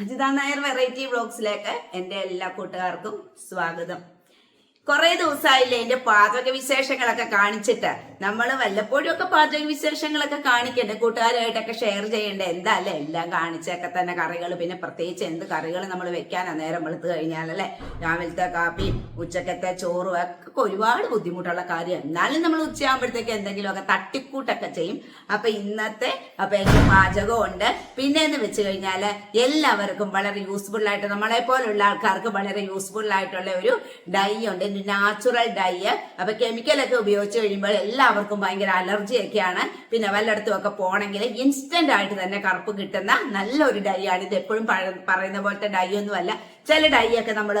Ajitha Nair variety വ്ളോഗ്സിലേക്ക് എന്റെ എല്ലാ കൂട്ടുകാർക്കും സ്വാഗതം. കുറേ ദിവസമായില്ലേ എന്റെ പാചക വിശേഷങ്ങളൊക്കെ കാണിച്ചിട്ട്. നമ്മൾ വല്ലപ്പോഴും ഒക്കെ പാചക വിശേഷങ്ങളൊക്കെ കാണിക്കണ്ടേ? കൂട്ടുകാരുമായിട്ടൊക്കെ ഷെയർ ചെയ്യണ്ടേ? എന്താ എല്ലാം കാണിച്ചൊക്കെ തന്നെ കറികൾ പിന്നെ പ്രത്യേകിച്ച് എന്ത് കറികൾ നമ്മൾ വെക്കാനാ നേരം വെളുത്ത് കഴിഞ്ഞാലല്ലേ? രാവിലത്തെ കാപ്പി ഉച്ചക്കത്തെ ചോറും ഒക്കെ ഒരുപാട് ബുദ്ധിമുട്ടുള്ള കാര്യം. എന്നാലും നമ്മൾ ഉച്ചയാകുമ്പോഴത്തേക്ക് എന്തെങ്കിലുമൊക്കെ തട്ടിക്കൂട്ടൊക്കെ ചെയ്യും. അപ്പൊ ഇന്നത്തെ അപ്പൊ എനിക്ക് പാചകം ഉണ്ട് പിന്നെ എന്ന് വെച്ച് കഴിഞ്ഞാൽ എല്ലാവർക്കും വളരെ യൂസ്ഫുൾ ആയിട്ട് നമ്മളെ പോലുള്ള ആൾക്കാർക്ക് വളരെ യൂസ്ഫുൾ ആയിട്ടുള്ള ഒരു ഡൈ ഉണ്ട്. നാച്ചുറൽ ഡൈ അപ്പൊ കെമിക്കലൊക്കെ ഉപയോഗിച്ച് കഴിയുമ്പോൾ എല്ലാവർക്കും ഭയങ്കര അലർജി ഒക്കെയാണ്. പിന്നെ വല്ലയിടത്തും ഒക്കെ പോണെങ്കിൽ ഇൻസ്റ്റന്റ് ആയിട്ട് തന്നെ കറുപ്പ് കിട്ടുന്ന നല്ലൊരു ഡൈ ആണ്. ഇത് എപ്പോഴും പഴ- പറയുന്ന പോലത്തെ ഡൈ ഒന്നുമല്ല. ചില ഡൈ ഒക്കെ നമ്മൾ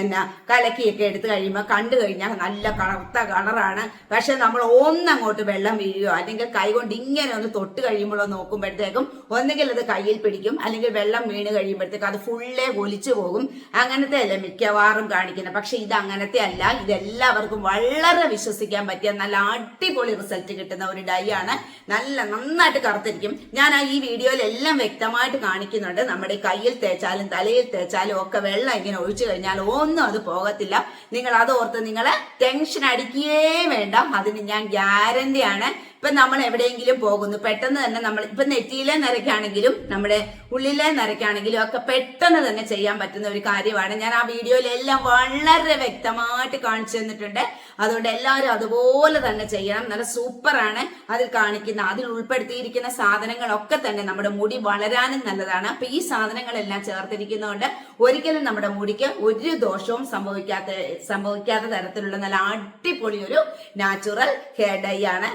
എന്നാ കലക്കിയൊക്കെ എടുത്തു കഴിയുമ്പോൾ കണ്ടു കഴിഞ്ഞാൽ നല്ല കറുത്ത കളറാണ്. പക്ഷെ നമ്മൾ ഒന്നങ്ങോട്ട് വെള്ളം വീഴുകയോ അല്ലെങ്കിൽ കൈ കൊണ്ട് ഇങ്ങനെ ഒന്ന് തൊട്ട് കഴിയുമ്പോഴോ നോക്കുമ്പോഴത്തേക്കും ഒന്നുകിൽ അത് കയ്യിൽ പിടിക്കും അല്ലെങ്കിൽ വെള്ളം വീണ് കഴിയുമ്പോഴത്തേക്കും അത് ഫുള്ളേ ഒലിച്ചു പോകും. അങ്ങനത്തെ അല്ലേ മിക്കവാറും കാണിക്കുന്നത്. പക്ഷെ ഇത് അങ്ങനത്തെ അല്ല. ഇതെല്ലാവർക്കും വളരെ വിശ്വസിക്കാൻ പറ്റിയ നല്ല അടിപൊളി റിസൾട്ട് കിട്ടുന്ന ഒരു ഡൈ ആണ് നല്ല നന്നായിട്ട് കറുത്തിരിക്കും. ഞാൻ ആ ഈ വീഡിയോയിലെല്ലാം വ്യക്തമായിട്ട് കാണിക്കുന്നുണ്ട്. നമ്മുടെ കയ്യിൽ തേച്ചാലും തലയിൽ തേച്ചാലും ഒക്കെ വെള്ളം ഇങ്ങനെ ഒഴിച്ചു കഴിഞ്ഞാൽ ഒന്നും അത് പോകത്തില്ല. നിങ്ങൾ അത് ഓർത്ത് നിങ്ങൾ ടെൻഷൻ അടിക്കുകയേ വേണ്ട. അതിന് ഞാൻ ഗ്യാരണ്ടി ആണ്. ഇപ്പൊ നമ്മൾ എവിടെയെങ്കിലും പോകുന്നു പെട്ടെന്ന് തന്നെ നമ്മൾ ഇപ്പൊ നെറ്റിയിലെ നിരക്കാണെങ്കിലും നമ്മുടെ ഉള്ളിലെ നിരക്കാണെങ്കിലും ഒക്കെ പെട്ടെന്ന് തന്നെ ചെയ്യാൻ പറ്റുന്ന ഒരു കാര്യമാണ്. ഞാൻ ആ വീഡിയോയിലെല്ലാം വളരെ വ്യക്തമായിട്ട് കാണിച്ചു തന്നിട്ടുണ്ട്. അതുകൊണ്ട് എല്ലാവരും അതുപോലെ തന്നെ ചെയ്യണം. നല്ല സൂപ്പറാണ് അതിൽ കാണിക്കുന്ന അതിൽ ഉൾപ്പെടുത്തിയിരിക്കുന്ന സാധനങ്ങളൊക്കെ തന്നെ നമ്മുടെ മുടി വളരാനും നല്ലതാണ്. അപ്പൊ ഈ സാധനങ്ങളെല്ലാം ചേർത്തിരിക്കുന്നതുകൊണ്ട് ഒരിക്കലും നമ്മുടെ മുടിക്ക് ഒരു ദോഷവും സംഭവിക്കാത്ത സംഭവിക്കാത്ത തരത്തിലുള്ള നല്ല അടിപൊളി ഒരു നാച്ചുറൽ ഹെയർ ഡൈ ആണ്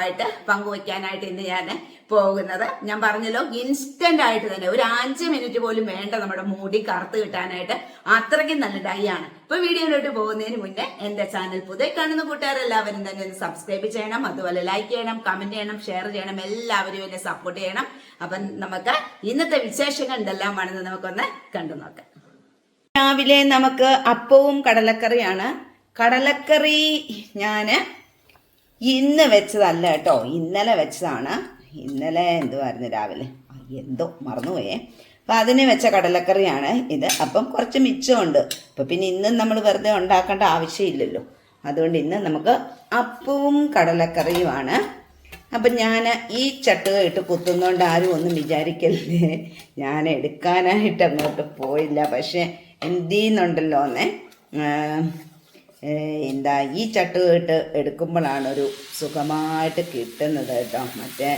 നിങ്ങളുമായിട്ട് പങ്കുവയ്ക്കാനായിട്ട് ഇന്ന് ഞാൻ പോകുന്നത്. ഞാൻ പറഞ്ഞല്ലോ ഇൻസ്റ്റന്റ് ആയിട്ട് തന്നെ ഒരു അഞ്ച് മിനിറ്റ് പോലും വേണ്ട നമ്മുടെ മുടി കറുത്ത് കിട്ടാനായിട്ട്. അത്രയ്ക്കും നല്ല ഡൈ ആണ്. ഇപ്പൊ വീഡിയോയിലോട്ട് പോകുന്നതിന് മുന്നേ എന്റെ ചാനൽ പുതിയ കാണുന്ന കൂട്ടുകാരെല്ലാവരും തന്നെ ഒന്ന് സബ്സ്ക്രൈബ് ചെയ്യണം അതുപോലെ ലൈക്ക് ചെയ്യണം കമന്റ് ചെയ്യണം ഷെയർ ചെയ്യണം എല്ലാവരും എന്നെ സപ്പോർട്ട് ചെയ്യണം. അപ്പം നമുക്ക് ഇന്നത്തെ വിശേഷങ്ങൾ എന്തെല്ലാം എന്തെല്ലാമാണെന്ന് നമുക്കൊന്ന് കണ്ടു നോക്കാം. രാവിലെ നമുക്ക് അപ്പവും കടലക്കറിയാണ്. കടലക്കറി ഞാൻ ഇന്ന് വെച്ചതല്ല കേട്ടോ. ഇന്നലെ വെച്ചതാണ്. ഇന്നലെ എന്തുവായിരുന്നു രാവിലെ? എന്തോ മറന്നുപോയേ. അപ്പം അതിന് വെച്ച കടലക്കറിയാണ് ഇത്. അപ്പം കുറച്ച് മിച്ചമുണ്ട്. അപ്പം പിന്നെ ഇന്നും നമ്മൾ വെറുതെ ഉണ്ടാക്കേണ്ട ആവശ്യമില്ലല്ലോ. അതുകൊണ്ട് ഇന്ന് നമുക്ക് അപ്പവും കടലക്കറിയുമാണ്. അപ്പം ഞാൻ ഈ ചട്ടുക ഇട്ട് കുത്തുന്നതുകൊണ്ട് ആരും ഒന്നും വിചാരിക്കല്ലേ? ഞാൻ എടുക്കാനായിട്ട് അങ്ങോട്ട് പോയില്ല. പക്ഷേ എന്തു ചെയ്യുന്നുണ്ടല്ലോ എന്നേ എന്താ ഈ ചട്ട് ഇട്ട് എടുക്കുമ്പോഴാണ് ഒരു സുഖമായിട്ട് കിട്ടുന്നത് കേട്ടോ മറ്റേ.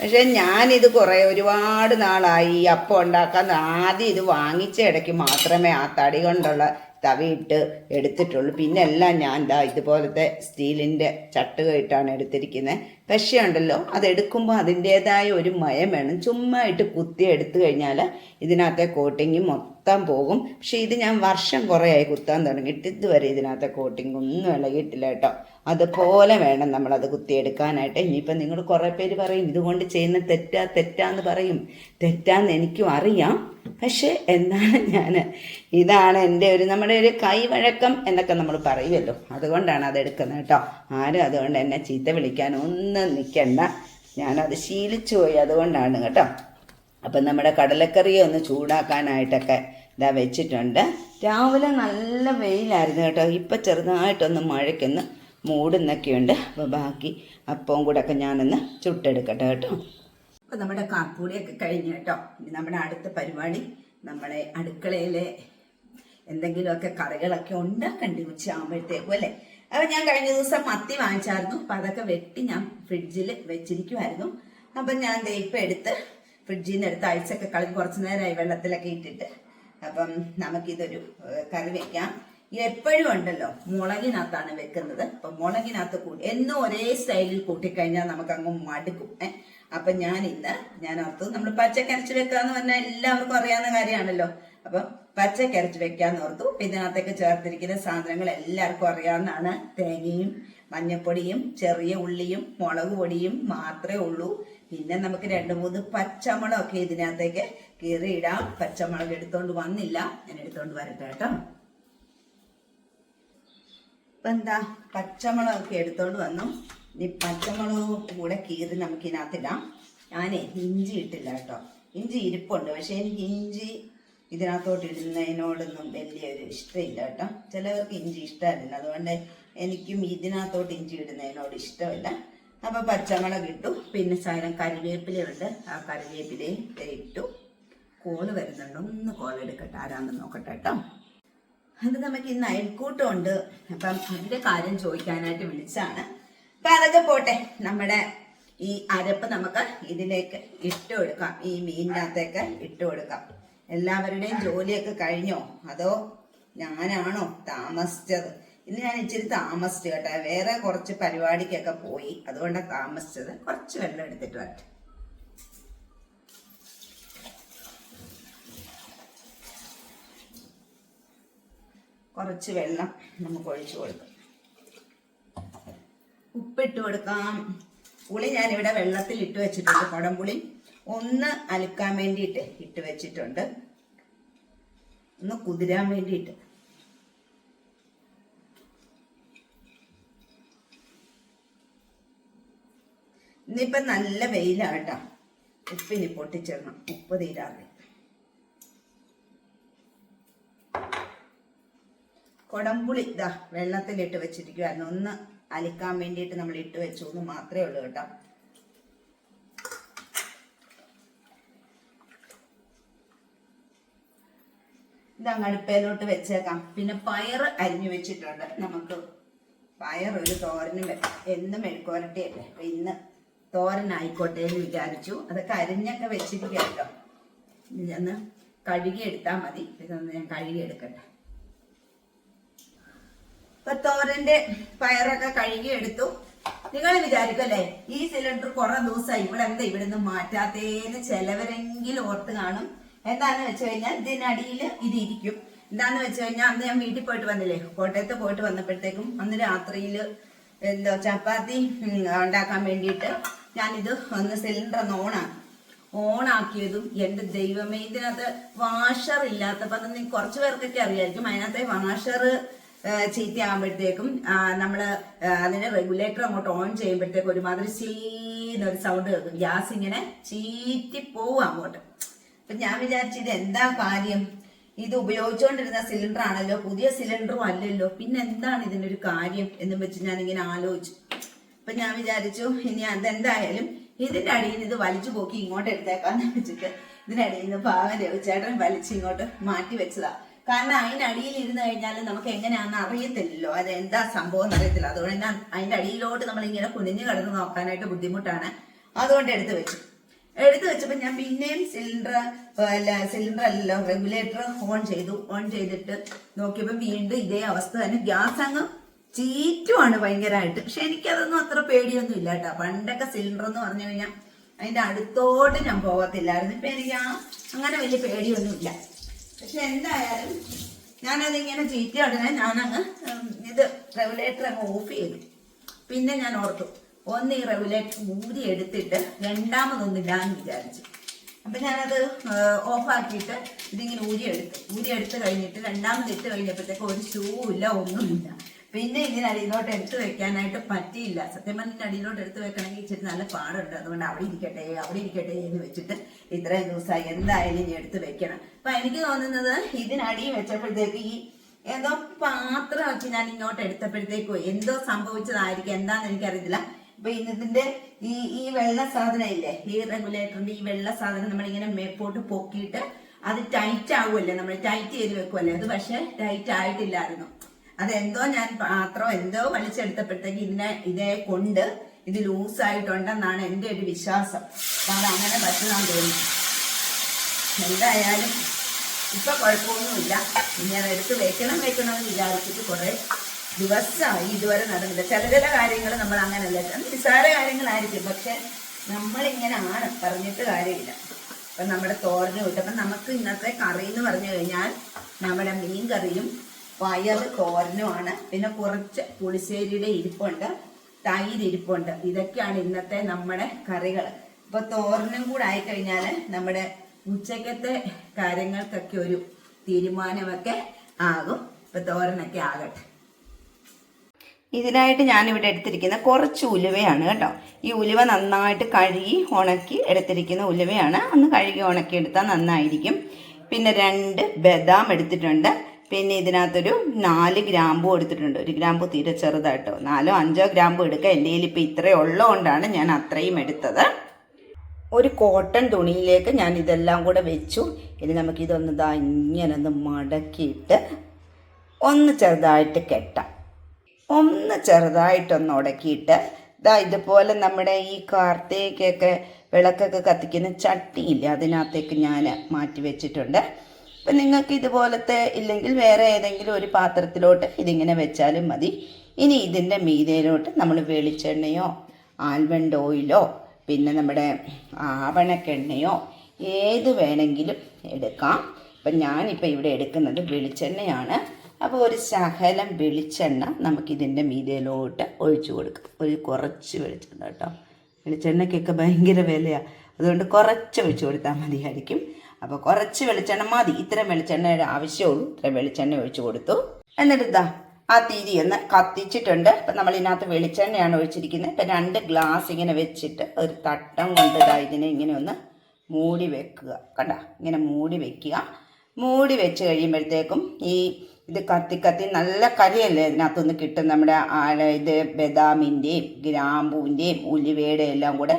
പക്ഷേ ഞാനിത് കുറേ ഒരുപാട് നാളായി അപ്പം ഉണ്ടാക്കാൻ ആദ്യം ഇത് വാങ്ങിച്ച ഇടയ്ക്ക് മാത്രമേ ആ തടി കൊണ്ടുള്ള തവിയിട്ട് എടുത്തിട്ടുള്ളൂ. പിന്നെ എല്ലാം ഞാൻ ദാ ഇതുപോലത്തെ സ്റ്റീലിന്റെ ചട്ടുക ഇട്ടാണ് എടുത്തിരിക്കുന്നത്. പക്ഷേ ഉണ്ടല്ലോ അതെടുക്കുമ്പോൾ അതിന്റേതായ ഒരു മയം വേണം ചുമ്മാ ഇട്ട് കുത്തി എടുത്തു കഴിഞ്ഞാൽ ഇതിനകത്തെ കോട്ടിങ് മൊത്തം പോകും. പക്ഷേ ഇത് ഞാൻ വർഷം കുറേയായി കുത്താൻ തുടങ്ങിയിട്ട് ഇതുവരെ ഇതിനകത്തെ കോട്ടിങ് ഒന്നും ഇളകിയിട്ടില്ല കേട്ടോ. അതുപോലെ വേണം നമ്മളത് കുത്തിയെടുക്കാനായിട്ട്. ഇനിയിപ്പം നിങ്ങൾ കുറേ പേര് പറയും ഇതുകൊണ്ട് ചെയ്യുന്ന തെറ്റാ തെറ്റാന്ന് പറയും. തെറ്റാന്ന് എനിക്കും അറിയാം. പക്ഷേ എന്താണ് ഞാൻ ഇതാണ് എന്റെ ഒരു നമ്മുടെ ഒരു കൈവഴക്കം എന്നൊക്കെ നമ്മൾ പറയുമല്ലോ. അതുകൊണ്ടാണ് അത് എടുക്കുന്നത് കേട്ടോ. ആരും അതുകൊണ്ട് എന്നെ ചീത്ത വിളിക്കാൻ ഒന്നും നിൽക്കണ്ട. ഞാനത് ശീലിച്ചു പോയി അതുകൊണ്ടാണ് കേട്ടോ. അപ്പം നമ്മുടെ കടലക്കറിയെ ഒന്ന് ചൂടാക്കാനായിട്ടൊക്കെ ഇതാ വെച്ചിട്ടുണ്ട്. രാവിലെ നല്ല വെയിലായിരുന്നു കേട്ടോ. ഇപ്പം ചെറുതായിട്ടൊന്ന് മഴയ്ക്കൊന്ന് മൂടുന്നൊക്കെയുണ്ട്. അപ്പോൾ ബാക്കി അപ്പവും കൂടെ ഒക്കെ ഞാനൊന്ന് ചുട്ടെടുക്കട്ടെ കേട്ടോ. അപ്പം നമ്മുടെ കാപ്പൂടിയൊക്കെ കഴിഞ്ഞു കേട്ടോ. ഇനി നമ്മുടെ അടുത്ത പരിപാടി നമ്മളെ അടുക്കളയിലെ എന്തെങ്കിലുമൊക്കെ കറികളൊക്കെ ഉണ്ടാക്കണ്ടേ ഉച്ചയാകുമ്പോഴത്തേക്കും അല്ലേ? അപ്പം ഞാൻ കഴിഞ്ഞ ദിവസം മത്തി വാങ്ങിച്ചായിരുന്നു. അപ്പം അതൊക്കെ വെട്ടി ഞാൻ ഫ്രിഡ്ജിൽ വെച്ചിരിക്കുമായിരുന്നു അപ്പം ഞാൻ ദേ എടുത്ത് ഫ്രിഡ്ജിൽ നിന്ന് എടുത്ത് അഴിച്ചൊക്കെ കളഞ്ഞ് കുറച്ച് നേരമായി വെള്ളത്തിലൊക്കെ ഇട്ടിട്ട്. അപ്പം നമുക്കിതൊരു കറി വെക്കാം. എപ്പോഴും ഉണ്ടല്ലോ മുളകിനകത്താണ് വെക്കുന്നത്. അപ്പം മുളകിനകത്ത് കൂട്ടി എന്നും ഒരേ സ്റ്റൈലിൽ കൂട്ടിക്കഴിഞ്ഞാൽ നമുക്ക് അങ്ങ് മടുക്കും ഏ. അപ്പൊ ഞാൻ ഇന്ന് ഞാൻ ഓർത്തു നമ്മൾ പച്ചക്കരച്ച് വെക്കാന്ന് പറഞ്ഞാൽ എല്ലാവർക്കും അറിയാവുന്ന കാര്യമാണല്ലോ. അപ്പം പച്ചക്കരച്ച് വെക്കാന്ന് ഓർത്തു. ഇതിനകത്തേക്ക് ചേർത്തിരിക്കുന്ന സാധനങ്ങൾ എല്ലാവർക്കും അറിയാവുന്നതാണ് തേങ്ങയും മഞ്ഞപ്പൊടിയും ചെറിയ ഉള്ളിയും മുളക് പൊടിയും മാത്രമേ ഉള്ളൂ. പിന്നെ നമുക്ക് രണ്ട് മൂന്ന് പച്ചമുളകൊക്കെ ഇതിനകത്തേക്ക് ഇടാം പച്ചമുളക് എടുത്തോണ്ട് വന്നില്ല. ഞാൻ എടുത്തോണ്ട് വരട്ടെ കേട്ടോ. ഇപ്പൊ എന്താ? പച്ചമുളകൊക്കെ എടുത്തോണ്ട് വന്നു. ഇനി പച്ചമുളകും കൂടെ കീറി നമുക്ക് ഇതിനകത്തിടാം ഞാനേ ഇഞ്ചി ഇട്ടില്ല കേട്ടോ. ഇഞ്ചി ഇരിപ്പുണ്ട്. പക്ഷെ എനിക്ക് ഇഞ്ചി ഇതിനകത്തോട്ട് ഇടുന്നതിനോടൊന്നും വലിയൊരു ഇഷ്ടമില്ല കേട്ടോ. ചിലവർക്ക് ഇഞ്ചി ഇഷ്ടമല്ല അതുകൊണ്ട് എനിക്കും ഇതിനകത്തോട്ട് ഇഞ്ചി ഇടുന്നതിനോട് ഇഷ്ടമില്ല. അപ്പോൾ പച്ചമുളക് ഇട്ടു. പിന്നെ ശകലം കറിവേപ്പിലയുണ്ട് ആ കറിവേപ്പിലയും ഇട്ടു. കോൾ വരുന്നുണ്ട്. ഒന്ന് കോൾ എടുക്കട്ടെ. ആരാണെന്ന് നോക്കട്ടെ കേട്ടോ. അത് നമുക്ക് ഇന്ന് അയൽക്കൂട്ടമുണ്ട് അപ്പം അതിന്റെ കാര്യം ചോദിക്കാനായിട്ട് വിളിച്ചാണ് അപ്പൊ അതൊക്കെ പോട്ടെ. നമ്മുടെ ഈ അരപ്പ് നമുക്ക് ഇതിലേക്ക് ഇട്ട് കൊടുക്കാം. ഈ മീനിനകത്തേക്ക് ഇട്ട് കൊടുക്കാം. എല്ലാവരുടെയും ജോലിയൊക്കെ കഴിഞ്ഞോ? അതോ ഞാനാണോ താമസിച്ചത്? ഇന്ന് ഞാൻ ഇച്ചിരി താമസിച്ചു കേട്ടോ. വേറെ കുറച്ച് പരിപാടിക്കൊക്കെ പോയി. അതുകൊണ്ടാണ് താമസിച്ചത്. കുറച്ച് വെള്ളം എടുത്തിട്ട് വരട്ടെ. കുറച്ച് വെള്ളം നമുക്ക് ഒഴിച്ചു കൊടുക്കാം. ഉപ്പിട്ട് കൊടുക്കാം. പുളി ഞാനിവിടെ വെള്ളത്തിൽ ഇട്ട് വെച്ചിട്ടുണ്ട്. കുടംപുളി ഒന്ന് അലക്കാൻ വേണ്ടിയിട്ട് ഇട്ട് വെച്ചിട്ടുണ്ട്. ഒന്ന് കുതിരാൻ വേണ്ടിയിട്ട്. ഇന്നിപ്പം നല്ല വെയിലാട്ടാ. ഉപ്പിനി പൊട്ടിച്ചിടണം. ഉപ്പ് തീരാതെ. കൊടംപുളി ഇതാ വെള്ളത്തിലിട്ട് വെച്ചിരിക്കുവായിരുന്നു. ഒന്ന് അലിക്കാൻ വേണ്ടിയിട്ട് നമ്മൾ ഇട്ട് വെച്ചു എന്ന് മാത്രമേ ഉള്ളൂ കേട്ടോ. ഇതാ അടുപ്പയിലോട്ട് വെച്ചേക്കാം. പിന്നെ പയറ് അരിഞ്ഞു വെച്ചിട്ടുണ്ട്. നമുക്ക് പയർ ഒരു തോരനും എന്നും മെഴുക്കുവരട്ടിയല്ലേ? ഇന്ന് തോരനായിക്കോട്ടെ എന്ന് വിചാരിച്ചു. അതൊക്കെ അരിഞ്ഞൊക്കെ വെച്ചിരിക്കട്ടോ കേട്ടോ. ഇതൊന്ന് കഴുകി എടുത്താൽ മതി. ഇതൊന്ന് ഞാൻ കഴുകി എടുക്കട്ടെ ഇപ്പൊ തോരന്റെ പയറൊക്കെ കഴുകി എടുത്തു നിങ്ങൾ വിചാരിക്കല്ലേ ഈ സിലിണ്ടർ കുറെ ദിവസമായി ഇവിടെ എന്താ ഇവിടെ നിന്ന് മാറ്റാത്തേന്ന് ചിലവരെങ്കിലും ഓർത്ത് കാണും. എന്താന്ന് വെച്ച് കഴിഞ്ഞാൽ ഇതിനടിയിൽ ഇത് ഇരിക്കും എന്താന്ന് വെച്ച് കഴിഞ്ഞാൽ അന്ന് ഞാൻ വീട്ടിൽ പോയിട്ട് വന്നില്ലേ? കോട്ടയത്ത് പോയിട്ട് വന്നപ്പോഴത്തേക്കും അന്ന് രാത്രിയിൽ എന്തോ ചപ്പാത്തി ഉണ്ടാക്കാൻ വേണ്ടിയിട്ട് ഞാനിത് ഒന്ന് സിലിണ്ടർ ഒന്ന് ഓണാക്കി ഓണാക്കിയതും എന്റെ ദൈവമേ ഇതിനകത്ത് വാഷർ ഇല്ലാത്തപ്പോൾ അത് കുറച്ച് പേർക്കൊക്കെ അറിയായിരിക്കും. അതിനകത്തെ വാഷർ ചീത്തയാകുമ്പോഴത്തേക്കും നമ്മൾ അതിന് റെഗുലേറ്റർ അങ്ങോട്ട് ഓൺ ചെയ്യുമ്പോഴത്തേക്കും ഒരുമാതിരി ചീന്നൊരു സൗണ്ട് കേൾക്കും. ഗ്യാസ് ഇങ്ങനെ ചീറ്റി പോവും അങ്ങോട്ട്. അപ്പൊ ഞാൻ വിചാരിച്ചു ഇത് എന്താ കാര്യം? ഇത് ഉപയോഗിച്ചുകൊണ്ടിരുന്ന സിലിണ്ടർ ആണല്ലോ പുതിയ സിലിണ്ടറും അല്ലല്ലോ. പിന്നെ എന്താണ് ഇതിനൊരു കാര്യം എന്നും വെച്ച് ഞാൻ ഇങ്ങനെ ആലോചിച്ചു. അപ്പൊ ഞാൻ വിചാരിച്ചു ഇനി അതെന്തായാലും ഇതിന്റെ അടിയിൽ ഇത് വലിച്ചു പോക്കി ഇങ്ങോട്ട് എടുത്തേക്കാന്ന് വെച്ചിട്ട് ഇതിന്റെ അടിയിൽ നിന്ന് പാവം രവിചേട്ടൻ വലിച്ചു ഇങ്ങോട്ട് മാറ്റി വെച്ചതാ. കാരണം അതിന്റെ അടിയിൽ ഇരുന്ന് കഴിഞ്ഞാൽ നമുക്ക് എങ്ങനെയാണെന്ന് അറിയത്തില്ലല്ലോ. അത് എന്താ സംഭവം എന്ന് അറിയത്തില്ല അതുകൊണ്ട് തന്നെ അതിന്റെ അടിയിലോട്ട് നമ്മൾ ഇങ്ങനെ കുനിഞ്ഞു കിടന്ന് നോക്കാനായിട്ട് ബുദ്ധിമുട്ടാണ്. അതുകൊണ്ട് എടുത്തു വെച്ചു. എടുത്തു വെച്ചപ്പോൾ ഞാൻ പിന്നെയും സിലിണ്ടർ അല്ല സിലിണ്ടർ അല്ലല്ലോ റെഗുലേറ്റർ ഓൺ ചെയ്തു. ഓൺ ചെയ്തിട്ട് നോക്കിയപ്പോൾ വീണ്ടും ഇതേ അവസ്ഥ തന്നെ. ഗ്യാസ് അങ്ങ് ചീറ്റുമാണ് ഭയങ്കരമായിട്ട് പക്ഷെ എനിക്കതൊന്നും അത്ര പേടിയൊന്നും ഇല്ല കേട്ടോ പണ്ടൊക്കെ സിലിണ്ടർ എന്ന് പറഞ്ഞു കഴിഞ്ഞാൽ അതിന്റെ അടുത്തോട്ട് ഞാൻ പോകത്തില്ലായിരുന്നു. ഇപ്പൊ എനിക്ക് ആ അങ്ങനെ വലിയ പേടിയൊന്നും ഇല്ല. പക്ഷെ എന്തായാലും ഞാനതിങ്ങനെ ചീറ്റ ഉടനെ ഞാനങ്ങ് ഇത് റെഗുലേറ്റർ അങ്ങ് ഓഫ് ചെയ്തു. പിന്നെ ഞാൻ ഓർത്തു. ഒന്ന് ഈ റെഗുലേറ്റർ ഊരി എടുത്തിട്ട് രണ്ടാമതൊന്നില്ലാന്ന് വിചാരിച്ചു. അപ്പൊ ഞാനത് ഓഫാക്കിയിട്ട് ഇതിങ്ങനെ ഊരി എടുത്തു. ഊരി എടുത്ത് കഴിഞ്ഞിട്ട് രണ്ടാമത് ഇട്ട് കഴിഞ്ഞപ്പോഴത്തേക്ക് ഒരു ഷൂ ഇല്ല ഒന്നുമില്ല. പിന്നെ ഇതിന് അടിയിലോട്ട് എടുത്ത് വെക്കാനായിട്ട് പറ്റിയില്ല. സത്യം പറഞ്ഞ അടിയിലോട്ട് എടുത്ത് വെക്കണമെങ്കിൽ ഇച്ചിരി നല്ല പാടുണ്ട്. അതുകൊണ്ട് അവിടെ ഇരിക്കട്ടെ അവിടെ ഇരിക്കട്ടെ എന്ന് വെച്ചിട്ട് ഇത്രയും ദിവസമായി എന്തായാലും ഇനി എടുത്ത് വെക്കണം. അപ്പൊ എനിക്ക് തോന്നുന്നത് ഇതിനടി വെച്ചപ്പോഴത്തേക്ക് ഈ എന്തോ പാത്രം വെച്ച് ഞാൻ ഇങ്ങോട്ട് എടുത്തപ്പോഴത്തേക്കോ എന്തോ സംഭവിച്ചതായിരിക്കും. എന്താന്ന് എനിക്കറിയത്തില്ല. ഇപ്പൊ ഇതിന്റെ ഈ ഈ വെള്ള സാധനം ഇല്ലേ? ഈ റെഗുലേറ്ററിന്റെ ഈ വെള്ള സാധനം നമ്മളിങ്ങനെ മേപ്പോട്ട് പൊക്കിയിട്ട് അത് ടൈറ്റ് ആവുമല്ലേ? നമ്മൾ ടൈറ്റ് ചെയ്ത് വെക്കുമല്ലേ അത് പക്ഷെ ടൈറ്റ് ആയിട്ടില്ലായിരുന്നു. അതെന്തോ ഞാൻ പാത്രം എന്തോ വലിച്ചെടുത്തപ്പോഴത്തേക്ക് ഇതിനെ ഇതേ കൊണ്ട് ഇത് ലൂസായിട്ടുണ്ടെന്നാണ് എന്റെ ഒരു വിശ്വാസം. അപ്പൊ അത് അങ്ങനെ പറ്റുന്നാന്ന് തോന്നുന്നു എന്തായാലും ഇപ്പൊ കുഴപ്പമൊന്നുമില്ല. ഇനി അത് എടുത്ത് വെക്കണം വെക്കണം എന്ന് വിചാരിച്ചിട്ട് കുറെ ദിവസമായി ഇതുവരെ നടന്നില്ല. ചില ചില കാര്യങ്ങൾ നമ്മൾ അങ്ങനെയല്ല അത് നിസ്സാര കാര്യങ്ങളായിരിക്കും. പക്ഷെ നമ്മളിങ്ങനെയാണ് പറഞ്ഞിട്ട് കാര്യമില്ല. അപ്പൊ നമ്മുടെ തോരന് അപ്പൊ നമുക്ക് ഇന്നത്തെ കറി എന്ന് പറഞ്ഞു കഴിഞ്ഞാൽ നമ്മുടെ മീൻ കറിയും പയർ തോരനുമാണ് പിന്നെ കുറച്ച് പുളിശ്ശേരിയുടെ ഇരിപ്പുണ്ട് തൈര് ഇരിപ്പുണ്ട്. ഇതൊക്കെയാണ് ഇന്നത്തെ നമ്മുടെ കറികൾ ഇപ്പൊ തോരനും കൂടെ ആയിക്കഴിഞ്ഞാൽ നമ്മുടെ ഉച്ചക്കത്തെ കാര്യങ്ങൾക്കൊക്കെ ഒരു തീരുമാനമൊക്കെ ആകും. ഇപ്പൊ തോരനൊക്കെ ആകട്ടെ. ഇതിനായിട്ട് ഞാനിവിടെ എടുത്തിരിക്കുന്ന കുറച്ച് ഉലുവയാണ് കേട്ടോ. ഈ ഉലുവ നന്നായിട്ട് കഴുകി ഉണക്കി എടുത്തിരിക്കുന്ന ഉലുവയാണ്. ഒന്ന് കഴുകി ഉണക്കി എടുത്താൽ നന്നായിരിക്കും. പിന്നെ രണ്ട് ബദാം എടുത്തിട്ടുണ്ട്. പിന്നെ ഇതിനകത്തൊരു നാല് ഗ്രാമ്പു എടുത്തിട്ടുണ്ട്. ഒരു ഗ്രാമ്പു തീരെ ചെറുതായിട്ടോ. നാലോ അഞ്ചോ ഗ്രാമ്പു എടുക്കുക എന്റെ കയ്യിൽ ഇപ്പോൾ ഇത്രയും ഉള്ളതുകൊണ്ടാണ് ഞാൻ അത്രയും എടുത്തത്. ഒരു കോട്ടൺ തുണിയിലേക്ക് ഞാൻ ഇതെല്ലാം കൂടെ വെച്ചു. ഇനി നമുക്കിതൊന്ന് ഇതാ ഇങ്ങനെ ഒന്ന് മടക്കിയിട്ട് ഒന്ന് ചെറുതായിട്ട് കെട്ടാം. ഒന്ന് ചെറുതായിട്ടൊന്ന് ഉടക്കിയിട്ട് ഇതാ ഇതുപോലെ നമ്മുടെ ഈ കാർത്തേക്കൊക്കെ വിളക്കൊക്കെ കത്തിക്കുന്ന ചട്ടിയില്ല അതിനകത്തേക്ക് ഞാൻ മാറ്റി വെച്ചിട്ടുണ്ട്. അപ്പം നിങ്ങൾക്ക് ഇതുപോലത്തെ ഇല്ലെങ്കിൽ വേറെ ഏതെങ്കിലും ഒരു പാത്രത്തിലോട്ട് ഇതിങ്ങനെ വെച്ചാലും മതി. ഇനി ഇതിന്റെ മീതയിലോട്ട് നമ്മൾ വെളിച്ചെണ്ണയോ ആൽമണ്ട് ഓയിലോ പിന്നെ നമ്മുടെ ആവണക്കെണ്ണയോ ഏത് വേണമെങ്കിലും എടുക്കാം. ഇപ്പം ഞാനിപ്പോൾ ഇവിടെ എടുക്കുന്നത് വെളിച്ചെണ്ണയാണ്. അപ്പോൾ ഒരു ശകലം വെളിച്ചെണ്ണ നമുക്കിതിന്റെ മീതയിലോട്ട് ഒഴിച്ചു കൊടുക്കാം. ഒരു കുറച്ച് വെളിച്ചെണ്ണ കേട്ടോ. വെളിച്ചെണ്ണയ്ക്കൊക്കെ ഭയങ്കര വിലയാണ് അതുകൊണ്ട് കുറച്ച് ഒഴിച്ചു കൊടുത്താൽ മതിയായിരിക്കും. അപ്പോൾ കുറച്ച് വെളിച്ചെണ്ണ മതി. ഇത്രയും വെളിച്ചെണ്ണയുടെ ആവശ്യമുള്ളൂ. ഇത്രയും വെളിച്ചെണ്ണ ഒഴിച്ചു കൊടുത്തു. എന്നിട്ട് ഇതാ ആ തിരി ഒന്ന് കത്തിച്ചിട്ടുണ്ട്. ഇപ്പം നമ്മൾ ഇതിനകത്ത് വെളിച്ചെണ്ണയാണ് ഒഴിച്ചിരിക്കുന്നത്. ഇപ്പം രണ്ട് ഗ്ലാസ് ഇങ്ങനെ വെച്ചിട്ട് ഒരു തട്ടം കൊണ്ട് ഇതാ ഇതിനെ ഇങ്ങനെ ഒന്ന് മൂടി വെക്കുക. കണ്ട? ഇങ്ങനെ മൂടി വെക്കുക. മൂടി വെച്ച് കഴിയുമ്പോഴത്തേക്കും ഈ ഇത് കത്തി കത്തി നല്ല കരിയല്ലേ ഇതിനകത്തുനിന്ന് കിട്ടും നമ്മുടെ ഇത് ബദാമിന്റെയും ഗ്രാമ്പൂവിന്റെയും ഉലുവയുടെ എല്ലാം കൂടെ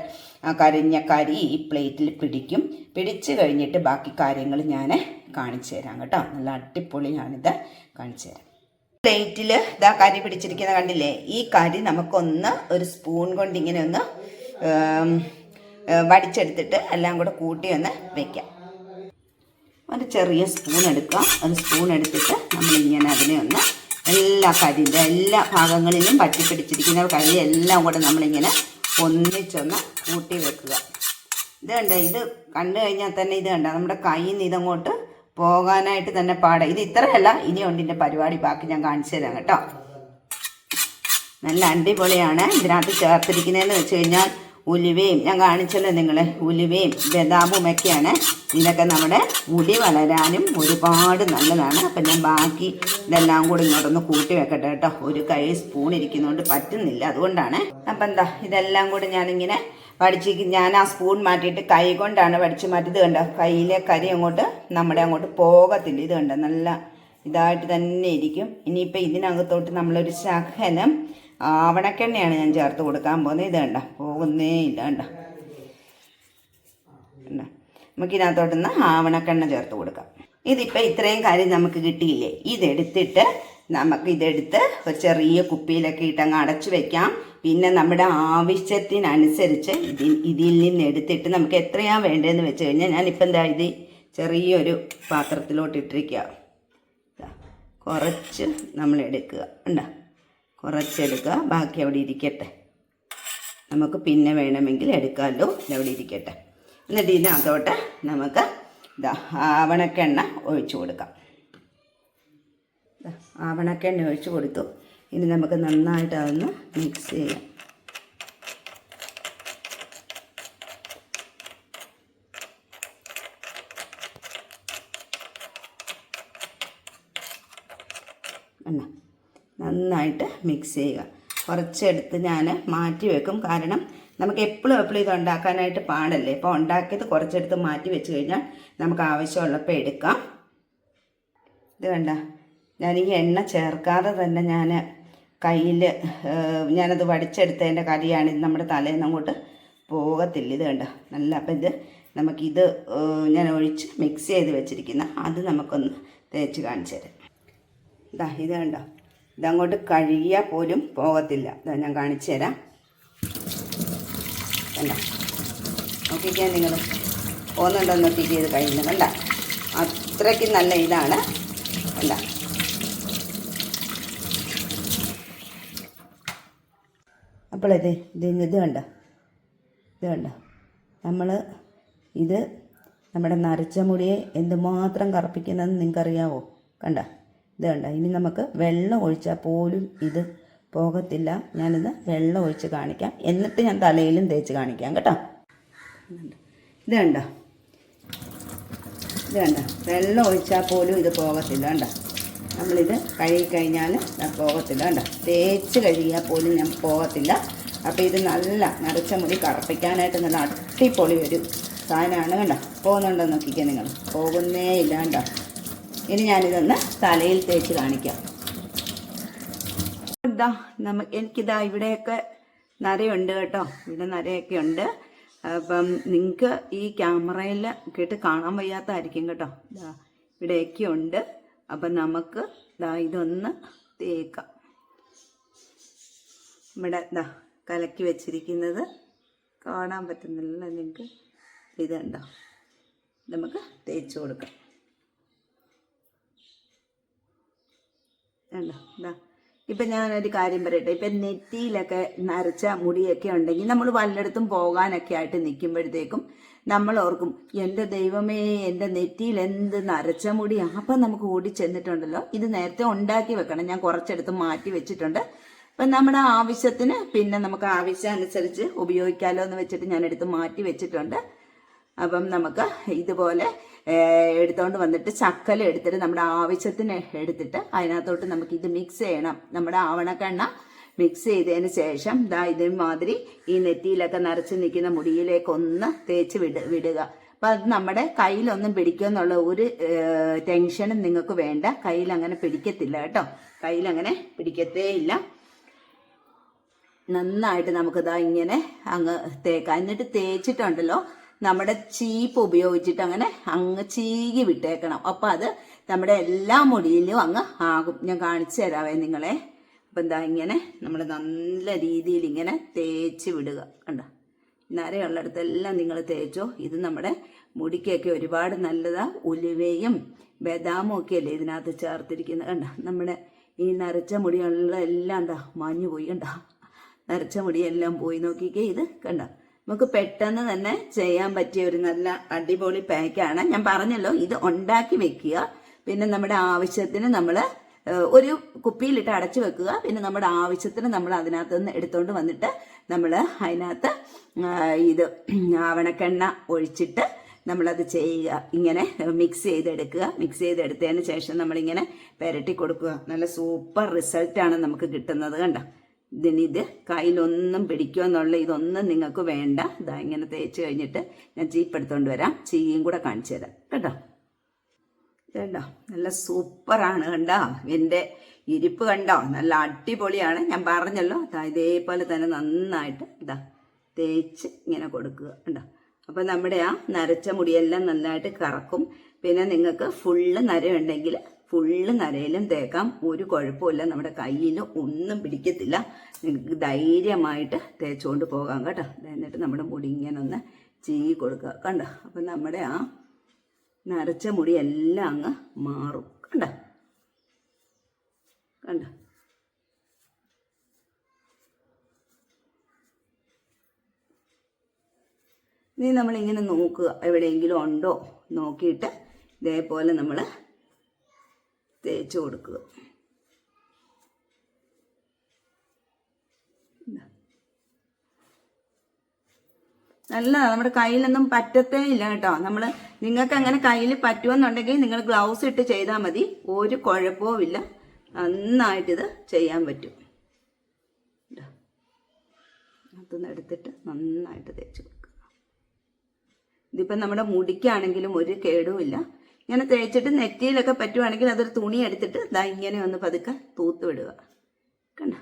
ആ കരിഞ്ഞ കരി ഈ പ്ലേറ്റിൽ പിടിക്കും. പിടിച്ച് കഴിഞ്ഞിട്ട് ബാക്കി കാര്യങ്ങൾ ഞാൻ കാണിച്ചു തരാം കേട്ടോ. നല്ല അടിപൊളിയാണിത് കാണിച്ചു തരാം. പ്ലേറ്റിൽ ഇതാ കരി പിടിച്ചിരിക്കുന്ന കണ്ടില്ലേ? ഈ കരി നമുക്കൊന്ന് ഒരു സ്പൂൺ കൊണ്ട് ഇങ്ങനെ ഒന്ന് വടിച്ചെടുത്തിട്ട് എല്ലാം കൂടെ കൂട്ടി ഒന്ന് വെക്കാം. ഒരു ചെറിയ സ്പൂൺ എടുക്കാം. ഒരു സ്പൂൺ എടുത്തിട്ട് നമ്മളിങ്ങനെ അതിനെ ഒന്ന് എല്ലാ കരിന്റെ എല്ലാ ഭാഗങ്ങളിലും പറ്റിപ്പിടിച്ചിരിക്കുന്ന കരിയെല്ലാം കരി എല്ലാം കൂടെ നമ്മളിങ്ങനെ ഒന്നിച്ചൊന്ന് കൂട്ടി വെക്കുക. ഇത് കണ്ട? ഇത് കണ്ടു കഴിഞ്ഞാൽ തന്നെ ഇത് കണ്ട? നമ്മുടെ കയ്യിൽ നിന്ന് ഇതങ്ങോട്ട് പോകാനായിട്ട് തന്നെ പാടാം. ഇത് ഇത്രയല്ല ഇനിയുണ്ട് ഇതിന്റെ പരിപാടി ബാക്കി ഞാൻ കാണിച്ചു തരാം കേട്ടോ. നല്ല അടിപൊളിയാണ്. ഇതിനകത്ത് ചേർത്തിരിക്കുന്നതെന്ന് വെച്ച് കഴിഞ്ഞാൽ ഉലുവയും ഞാൻ കാണിച്ചല്ലോ നിങ്ങളെ. ഉലുവയും ബദാമും ഒക്കെയാണ്. ഇതൊക്കെ നമ്മുടെ മുടി വളരാനും ഒരുപാട് നല്ലതാണ്. അപ്പം ഞാൻ ബാക്കി ഇതെല്ലാം കൂടി ഇങ്ങോട്ടൊന്ന് കൂട്ടി വെക്കട്ടെ കേട്ടോ. ഒരു കൈ സ്പൂൺ ഇരിക്കുന്നതുകൊണ്ട് പറ്റുന്നില്ല അതുകൊണ്ടാണ്. അപ്പം എന്താ ഇതെല്ലാം കൂടി ഞാനിങ്ങനെ വടിച്ച് ഞാൻ ആ സ്പൂൺ മാറ്റിയിട്ട് കൈ കൊണ്ടാണ് വടിച്ച് മാറ്റിയത് കണ്ടോ? കയ്യിലെ കരി അങ്ങോട്ട് നമ്മുടെ അങ്ങോട്ട് പോകത്തില്ല. ഇത് കണ്ടോ? നല്ല ഇതായിട്ട് തന്നെ ഇരിക്കും. ഇനിയിപ്പോൾ ഇതിനകത്തോട്ട് നമ്മളൊരു ശകലം ആവണക്കെണ്ണയാണ് ഞാൻ ചേർത്ത് കൊടുക്കാൻ പോകുന്നത്. ഇത് കണ്ട പോകുന്നേ ഇല്ല കണ്ട. കണ്ട. ആവണക്കെണ്ണ ചേർത്ത് കൊടുക്കാം. ഇതിപ്പോൾ ഇത്രയും കാര്യം നമുക്ക് കിട്ടിയില്ലേ? ഇതെടുത്തിട്ട് നമുക്ക് ഇതെടുത്ത് ഒരു ചെറിയ കുപ്പിയിലൊക്കെ ഇട്ടങ്ങ് അടച്ചു വെക്കാം. പിന്നെ നമ്മുടെ ആവശ്യത്തിനനുസരിച്ച് ഇതിൽ ഇതിൽ നിന്ന് എടുത്തിട്ട് നമുക്ക് എത്രയാണ് വേണ്ടതെന്ന് വെച്ച് കഴിഞ്ഞാൽ ഞാനിപ്പോൾ എന്താ ഇത് ചെറിയൊരു പാത്രത്തിലോട്ട് ഇട്ടിരിക്കുക കുറച്ച് നമ്മൾ എടുക്കുക ഉണ്ടോ കുറച്ചെടുക്കുക. ബാക്കി അവിടെ ഇരിക്കട്ടെ. നമുക്ക് പിന്നെ വേണമെങ്കിൽ എടുക്കാമല്ലോ അവിടെ ഇരിക്കട്ടെ. എന്നിട്ട് ഇതിനകത്തോട്ട് നമുക്ക് ഇതാ ആവണക്കെണ്ണ ഒഴിച്ചു കൊടുക്കാം. ആവണക്കെണ്ണ ഒഴിച്ചു കൊടുത്തു. ഇനി നമുക്ക് നന്നായിട്ട് അതൊന്ന് മിക്സ് ചെയ്യാം. എണ്ണ. നന്നായിട്ട് മിക്സ് ചെയ്യുക. കുറച്ചെടുത്ത് ഞാൻ മാറ്റി വെക്കും. കാരണം നമുക്ക് എപ്പോഴും എപ്പോഴും ഇത് ഉണ്ടാക്കാനായിട്ട് പാടല്ലേ? ഇപ്പോൾ ഉണ്ടാക്കിയത് കുറച്ചെടുത്ത് മാറ്റി വെച്ച് കഴിഞ്ഞാൽ നമുക്ക് ആവശ്യമുള്ളപ്പോൾ എടുക്കാം. ഇത് കണ്ട? ഞാൻ ഈ എണ്ണ ചേർക്കാതെ തന്നെ ഞാൻ കയ്യിൽ ഞാനത് വടിച്ചെടുത്തതിന്റെ കരിയാണ് ഇത് നമ്മുടെ തലേന്ന് അങ്ങോട്ട് പോകത്തില്ല. ഇത് കണ്ട? നല്ല അപ്പം ഇത് നമുക്കിത് ഞാൻ ഒഴിച്ച് മിക്സ് ചെയ്ത് വെച്ചിരിക്കുന്ന അത് നമുക്കൊന്ന് തേച്ച് കാണിച്ചു തരാം. ഇതാ ഇത് കണ്ടോ? ഇതങ്ങോട്ട് കഴുകിയാൽ പോലും പോകത്തില്ല. ഇതാ ഞാൻ കാണിച്ചു തരാം. നോക്കിക്കാൻ നിങ്ങൾ. പോകുന്നുണ്ടോ നോക്കിക്ക് ഇത് കഴിയുന്നു കണ്ട? അത്രയ്ക്ക് നല്ല ഇതാണ്. കണ്ട? അപ്പോഴത് ഇത് ഇത് കണ്ട? ഇത് കണ്ട? നമ്മൾ ഇത് നമ്മുടെ നരച്ച മുടിയെ എന്തുമാത്രം കറുപ്പിക്കുന്നതെന്ന് നിങ്ങൾക്കറിയാവോ? കണ്ട? ഇത് കണ്ട ഇനി നമുക്ക് വെള്ളം ഒഴിച്ചാൽ പോലും ഇത് പോകത്തില്ല. ഞാനിത് വെള്ളം ഒഴിച്ച് കാണിക്കാം. എന്നിട്ട് ഞാൻ തലയിലും തേച്ച് കാണിക്കാം കേട്ടോ. ഇത് കണ്ടോ ഇത് കണ്ടോ വെള്ളം ഒഴിച്ചാൽ പോലും ഇത് പോകത്തില്ല കണ്ട. നമ്മളിത് കഴുകി കഴിഞ്ഞാൽ പോകത്തില്ല കണ്ടോ. തേച്ച് കഴുകിയാൽ പോലും ഞാൻ പോകത്തില്ല. അപ്പോൾ ഇത് നല്ല നരച്ച മുടി കറപ്പിക്കാനായിട്ട് നല്ല അടിപൊളി ഒരു സാധനമാണ് കണ്ടോ. പോകുന്നുണ്ടോ നോക്കിക്കുക നിങ്ങൾ. പോകുന്നേ ഇല്ല കണ്ടോ. ഇനി ഞാനിതൊന്ന് തലയിൽ തേച്ച് കാണിക്കാം. എന്താ നമ്മ എനിക്കിതാ ഇവിടെയൊക്കെ നരയുണ്ട് കേട്ടോ. ഇവിടെ നരയൊക്കെ ഉണ്ട്. അപ്പം നിങ്ങൾക്ക് ഈ ക്യാമറയിൽ കേട്ട് കാണാൻ വയ്യാത്തതായിരിക്കും കേട്ടോ. ഇതാ ഇവിടെയൊക്കെ ഉണ്ട്. അപ്പം നമുക്ക് ഇതാ ഇതൊന്ന് തേക്കാം. ഇവിടെ ഇതാ കലക്കി വെച്ചിരിക്കുന്നത് കാണാൻ പറ്റുന്നില്ല. നിങ്ങൾക്ക് ഇതുണ്ടോ? നമുക്ക് തേച്ച് കൊടുക്കാം. കണ്ടോ? എന്താ ഇപ്പം ഞാനൊരു കാര്യം പറയട്ടെ. ഇപ്പം നെറ്റിയിലൊക്കെ നരച്ച മുടിയൊക്കെ ഉണ്ടെങ്കിൽ നമ്മൾ വല്ലയിടത്തും പോകാനൊക്കെ ആയിട്ട് നിൽക്കുമ്പോഴത്തേക്കും നമ്മൾ ഓർക്കും എന്റെ ദൈവമേ എന്റെ നെറ്റിയിൽ എന്ത് നരച്ച മുടി? അപ്പം നമുക്ക് ഓടി ചെന്നിട്ടുണ്ടല്ലോ. ഇത് നേരത്തെ ഉണ്ടാക്കി വെക്കണം. ഞാൻ കുറച്ചെടുത്ത് മാറ്റി വെച്ചിട്ടുണ്ട്. അപ്പം നമ്മുടെ ആവശ്യത്തിന് പിന്നെ നമുക്ക് ആവശ്യം അനുസരിച്ച് ഉപയോഗിക്കാമല്ലോ എന്ന് വെച്ചിട്ട് ഞാൻ എടുത്ത് മാറ്റി വെച്ചിട്ടുണ്ട്. അപ്പം നമുക്ക് ഇതുപോലെ ഏഹ്, എടുത്തോണ്ട് വന്നിട്ട് ചക്കല എടുത്തിട്ട് നമ്മുടെ ആവശ്യത്തിന് എടുത്തിട്ട് അതിനകത്തോട്ട് നമുക്ക് ഇത് മിക്സ് ചെയ്യണം. നമ്മുടെ ആവണക്കെണ്ണ മിക്സ് ചെയ്തതിന് ശേഷം ദാ ഇതേമാതിരി ഈ നെറ്റിയിലൊക്കെ നിറച്ച് നിൽക്കുന്ന മുടിയിലേക്ക് ഒന്ന് തേച്ച് വിട വിടുക. അപ്പം അത് നമ്മുടെ കയ്യിലൊന്നും പിടിക്കുമെന്നുള്ള ഒരു ടെൻഷനും നിങ്ങൾക്ക് വേണ്ട. കയ്യിൽ അങ്ങനെ പിടിക്കത്തില്ല കേട്ടോ. കയ്യിൽ അങ്ങനെ പിടിക്കത്തേ ഇല്ല നന്നായിട്ട് നമുക്കിതാ ഇങ്ങനെ അങ്ങ് തേക്കാം. എന്നിട്ട് തേച്ചിട്ടുണ്ടല്ലോ. നമ്മുടെ ചീപ്പ് ഉപയോഗിച്ചിട്ട് അങ്ങനെ അങ്ങ് ചീകി വിട്ടേക്കണം. അപ്പം അത് നമ്മുടെ എല്ലാ മുടിയിലും അങ്ങ് ആകും. ഞാൻ കാണിച്ചു തരാവേ നിങ്ങളെ. അപ്പം എന്താ ഇങ്ങനെ നമ്മൾ നല്ല രീതിയിൽ ഇങ്ങനെ തേച്ച് വിടുക. കണ്ട? നരയുള്ളിടത്തെല്ലാം നിങ്ങൾ തേച്ചോ. ഇത് നമ്മുടെ മുടിക്കൊക്കെ ഒരുപാട് നല്ലതാ. ഉലുവയും ബദാമും ഒക്കെ അല്ലേ ഇതിനകത്ത് ചേർത്തിരിക്കുന്നത് കണ്ട? നമ്മുടെ ഈ നരച്ച മുടിയുള്ള എല്ലാം എന്താ മാഞ്ഞു പോയി കണ്ട? നരച്ച മുടിയെല്ലാം പോയി. നോക്കിക്കേ ഇത് കണ്ട? നമുക്ക് പെട്ടെന്ന് തന്നെ ചെയ്യാൻ പറ്റിയ ഒരു നല്ല അടിപൊളി പാക്കാണ് ഞാൻ പറഞ്ഞല്ലോ ഇത് ഉണ്ടാക്കി വെക്കുക. പിന്നെ നമ്മുടെ ആവശ്യത്തിന് നമ്മൾ ഒരു കുപ്പിയിലിട്ട് അടച്ചു വെക്കുക. പിന്നെ നമ്മുടെ ആവശ്യത്തിന് നമ്മൾ അതിനകത്ത് നിന്ന് എടുത്തുകൊണ്ട് വന്നിട്ട് നമ്മൾ അതിനകത്ത് ഇത് ആവണക്കെണ്ണ ഒഴിച്ചിട്ട് നമ്മളത് ചെയ്യുക. ഇങ്ങനെ മിക്സ് ചെയ്തെടുക്കുക. മിക്സ് ചെയ്തെടുത്തതിന് ശേഷം നമ്മളിങ്ങനെ പുരട്ടി കൊടുക്കുക. നല്ല സൂപ്പർ റിസൾട്ടാണ് നമുക്ക് കിട്ടുന്നത് കണ്ടോ? ഇതിന് ഇത് കയ്യിലൊന്നും പിടിക്കുക എന്നുള്ള ഇതൊന്നും നിങ്ങൾക്ക് വേണ്ട. ഇതാ ഇങ്ങനെ തേച്ച് കഴിഞ്ഞിട്ട് ഞാൻ ചീപ്പ് എടുത്തുകൊണ്ട് വരാം. ചീയും കൂടെ കാണിച്ചു തരാം. കേട്ടോ? കേട്ടോ നല്ല സൂപ്പറാണ് കണ്ടോ? എന്റെ ഇരിപ്പ് കണ്ടോ? നല്ല അടിപൊളിയാണ്. ഞാൻ പറഞ്ഞല്ലോ അതാ ഇതേപോലെ തന്നെ നന്നായിട്ട് ഇതാ തേച്ച് ഇങ്ങനെ കൊടുക്കുക. കണ്ടോ? അപ്പം നമ്മുടെ ആ നരച്ച മുടിയെല്ലാം നന്നായിട്ട് കറക്കും. പിന്നെ നിങ്ങൾക്ക് ഫുള്ള് നരയുണ്ടെങ്കിൽ ഫുള്ള് നരയിലും തേക്കാം. ഒരു കുഴപ്പമില്ല നമ്മുടെ കയ്യിൽ ഒന്നും പിടിക്കത്തില്ല. നിങ്ങൾക്ക് ധൈര്യമായിട്ട് തേച്ചുകൊണ്ട് പോകാം കേട്ടോ. എന്നിട്ട് നമ്മുടെ മുടി ഇങ്ങനെ ഒന്ന് ചീകി കൊടുക്കുക. കണ്ടോ? അപ്പം നമ്മുടെ ആ നരച്ച മുടി എല്ലാം അങ്ങ് മാറും. കണ്ട? കണ്ട? ഇനി നമ്മളിങ്ങനെ നോക്കുക. എവിടെയെങ്കിലും ഉണ്ടോ? നോക്കിയിട്ട് ഇതേപോലെ നമ്മൾ തേച്ച് കൊടുക്കുക. നല്ലതാണ് നമ്മുടെ കയ്യിലൊന്നും പറ്റത്തേ ഇല്ല കേട്ടോ. നമ്മൾ നിങ്ങൾക്ക് അങ്ങനെ കയ്യിൽ പറ്റുമെന്നുണ്ടെങ്കിൽ നിങ്ങൾ ഗ്ലൗസ് ഇട്ട് ചെയ്താൽ മതി. ഒരു കുഴപ്പവും ഇല്ല. നന്നായിട്ടിത് ചെയ്യാൻ പറ്റും. അതൊന്ന് എടുത്തിട്ട് നന്നായിട്ട് തേച്ച് കൊടുക്കുക. ഇതിപ്പം നമ്മുടെ മുടിക്കാണെങ്കിലും ഒരു കേടുമില്ല ഇങ്ങനെ തേച്ചിട്ട് നെറ്റിയിലൊക്കെ പറ്റുവാണെങ്കിൽ അതൊരു തുണി എടുത്തിട്ട് ഇതാ ഇങ്ങനെ ഒന്ന് പതുക്കെ തൂത്ത് വിടുക. കണ്ട?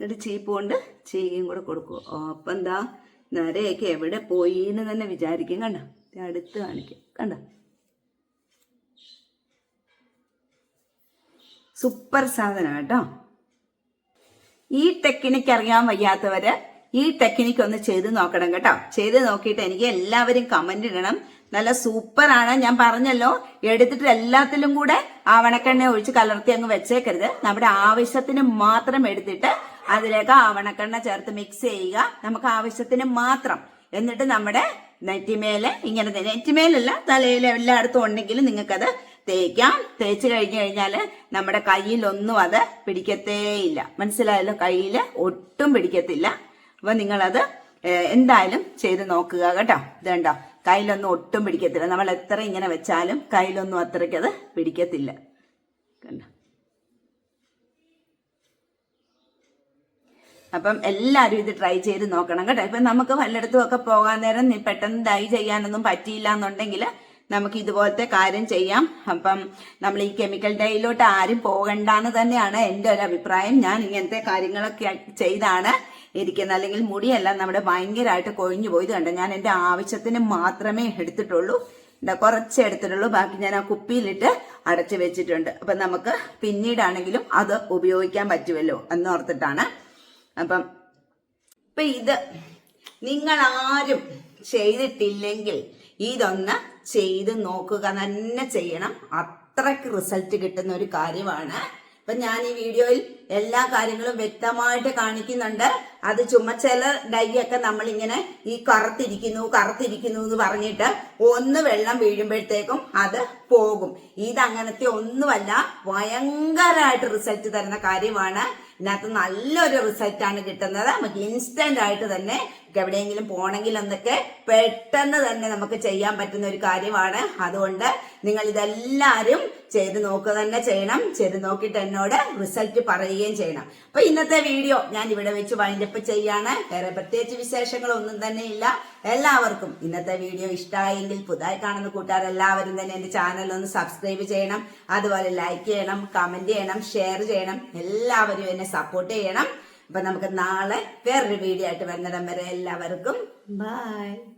എന്നിട്ട് ചീപ്പ് കൊണ്ട് ചീയും കൂടെ കൊടുക്കുക. അപ്പം എന്താ നരയൊക്കെ എവിടെ പോയി എന്ന് തന്നെ വിചാരിക്കും. കണ്ട? അടുത്ത് കാണിക്കും. കണ്ട? സൂപ്പർ സാധനം കേട്ടോ. ഈ ടെക്നിക്ക് അറിയാൻ വയ്യാത്തവര് ഈ ടെക്നിക്ക് ഒന്ന് ചെയ്ത് നോക്കണം കേട്ടോ. ചെയ്ത് നോക്കിയിട്ട് എനിക്ക് എല്ലാവരും കമന്റ് ഇടണം. നല്ല സൂപ്പർ ആണ്. ഞാൻ പറഞ്ഞല്ലോ എടുത്തിട്ട് എല്ലാത്തിലും കൂടെ ആവണക്കെണ്ണ ഒഴിച്ച് കലർത്തി അങ്ങ് വെച്ചേക്കരുത്. നമ്മുടെ ആവശ്യത്തിന് മാത്രം എടുത്തിട്ട് അതിലേക്ക് ആവണക്കെണ്ണ ചേർത്ത് മിക്സ് ചെയ്യുക. നമുക്ക് ആവശ്യത്തിന് മാത്രം. എന്നിട്ട് നമ്മുടെ നെറ്റിമേൽ ഇങ്ങനെ നെറ്റിമേലല്ല തലയിൽ എല്ലായിടത്തും ഉണ്ടെങ്കിലും നിങ്ങൾക്കത് തേക്കാം. തേച്ച് കഴിഞ്ഞു കഴിഞ്ഞാൽ നമ്മുടെ കയ്യിലൊന്നും അത് പിടിക്കത്തേയില്ല. മനസ്സിലായല്ലോ? കയ്യിൽ ഒട്ടും പിടിക്കത്തില്ല. അപ്പൊ നിങ്ങളത് എന്തായാലും ചെയ്ത് നോക്കുക കേട്ടോ. ഇത് കണ്ടോ? കയ്യിലൊന്നും ഒട്ടും പിടിക്കത്തില്ല. നമ്മൾ എത്ര ഇങ്ങനെ വെച്ചാലും കയ്യിലൊന്നും അത്രയ്ക്ക് അത്രയ്ക്കത് പിടിക്കത്തില്ല. കണ്ടോ? അപ്പം എല്ലാവരും ഇത് ട്രൈ ചെയ്ത് നോക്കണം കേട്ടോ. ഇപ്പം നമുക്ക് വല്ലയിടത്തും ഒക്കെ പോകാൻ നേരം പെട്ടെന്ന് ഡൈ ചെയ്യാനൊന്നും പറ്റിയില്ല എന്നുണ്ടെങ്കിൽ നമുക്ക് ഇതുപോലത്തെ കാര്യം ചെയ്യാം. അപ്പം നമ്മൾ ഈ കെമിക്കൽ ഡൈയിലോട്ട് ആരും പോകണ്ടെന്ന് തന്നെയാണ് എന്റെ ഒരു അഭിപ്രായം. ഞാൻ ഇങ്ങനത്തെ കാര്യങ്ങളൊക്കെ ചെയ്താണ് ഇരിക്കുന്നത്. അല്ലെങ്കിൽ മുടിയെല്ലാം നമ്മുടെ ഭയങ്കരമായിട്ട് കൊഴിഞ്ഞു പോയത് കണ്ടോ? ഞാൻ എന്റെ ആവശ്യത്തിന് മാത്രമേ എടുത്തിട്ടുള്ളൂ. കുറച്ച് എടുത്തിട്ടുള്ളൂ. ബാക്കി ഞാൻ ആ കുപ്പിയിലിട്ട് അടച്ചു വെച്ചിട്ടുണ്ട്. അപ്പം നമുക്ക് പിന്നീടാണെങ്കിലും അത് ഉപയോഗിക്കാൻ പറ്റുമല്ലോ എന്നോർത്തിട്ടാണ്. അപ്പം ഇപ്പൊ ഇത് നിങ്ങൾ ആരും ചെയ്തിട്ടില്ലെങ്കിൽ ഇതൊന്ന് ചെയ്ത് നോക്കുക തന്നെ ചെയ്യണം. അത്രയ്ക്ക് റിസൾട്ട് കിട്ടുന്ന ഒരു കാര്യമാണ്. ഇപ്പൊ ഞാൻ ഈ വീഡിയോയിൽ എല്ലാ കാര്യങ്ങളും വ്യക്തമായിട്ട് കാണിക്കുന്നുണ്ട്. അത് ചുമ്മാ ചില ഡൈ ഒക്കെ നമ്മളിങ്ങനെ ഈ കറുത്തിരിക്കുന്നു കറുത്തിരിക്കുന്നു എന്ന് പറഞ്ഞിട്ട് ഒന്ന് വെള്ളം വീഴുമ്പോഴത്തേക്കും അത് പോകും. ഇതങ്ങനത്തെ ഒന്നുമല്ല ഭയങ്കരമായിട്ട് റിസൾട്ട് തരുന്ന കാര്യമാണ്. ഇതിനകത്ത് നല്ലൊരു റിസൾട്ട് ആണ് കിട്ടുന്നത്. നമുക്ക് ഇൻസ്റ്റന്റ് ആയിട്ട് തന്നെ എവിടെയെങ്കിലും പോകണമെങ്കിൽ എന്നൊക്കെ പെട്ടെന്ന് തന്നെ നമുക്ക് ചെയ്യാൻ പറ്റുന്ന ഒരു കാര്യമാണ്. അതുകൊണ്ട് നിങ്ങൾ ഇതെല്ലാവരും ചെയ്ത് നോക്കുക തന്നെ ചെയ്യണം. ചെയ്ത് നോക്കിയിട്ട് എന്നോട് റിസൾട്ട് പറയുകയും ചെയ്യണം. അപ്പൊ ഇന്നത്തെ വീഡിയോ ഞാൻ ഇവിടെ വെച്ച് വൈൻഡപ്പ് ചെയ്യാണ്. വേറെ പ്രത്യേകിച്ച് വിശേഷങ്ങളൊന്നും തന്നെ ഇല്ല. എല്ലാവർക്കും ഇന്നത്തെ വീഡിയോ ഇഷ്ടമായെങ്കിൽ പുതുതായി കാണുന്ന കൂട്ടുകാർ എല്ലാവരും തന്നെ എന്റെ ചാനൽ ഒന്ന് സബ്സ്ക്രൈബ് ചെയ്യണം. അതുപോലെ ലൈക്ക് ചെയ്യണം കമന്റ് ചെയ്യണം ഷെയർ ചെയ്യണം. എല്ലാവരും എന്നെ സപ്പോർട്ട് ചെയ്യണം. അപ്പൊ നമുക്ക് നാളെ വേറൊരു വീഡിയോ ആയിട്ട് വരുന്നിടം വരെ എല്ലാവർക്കും ബൈ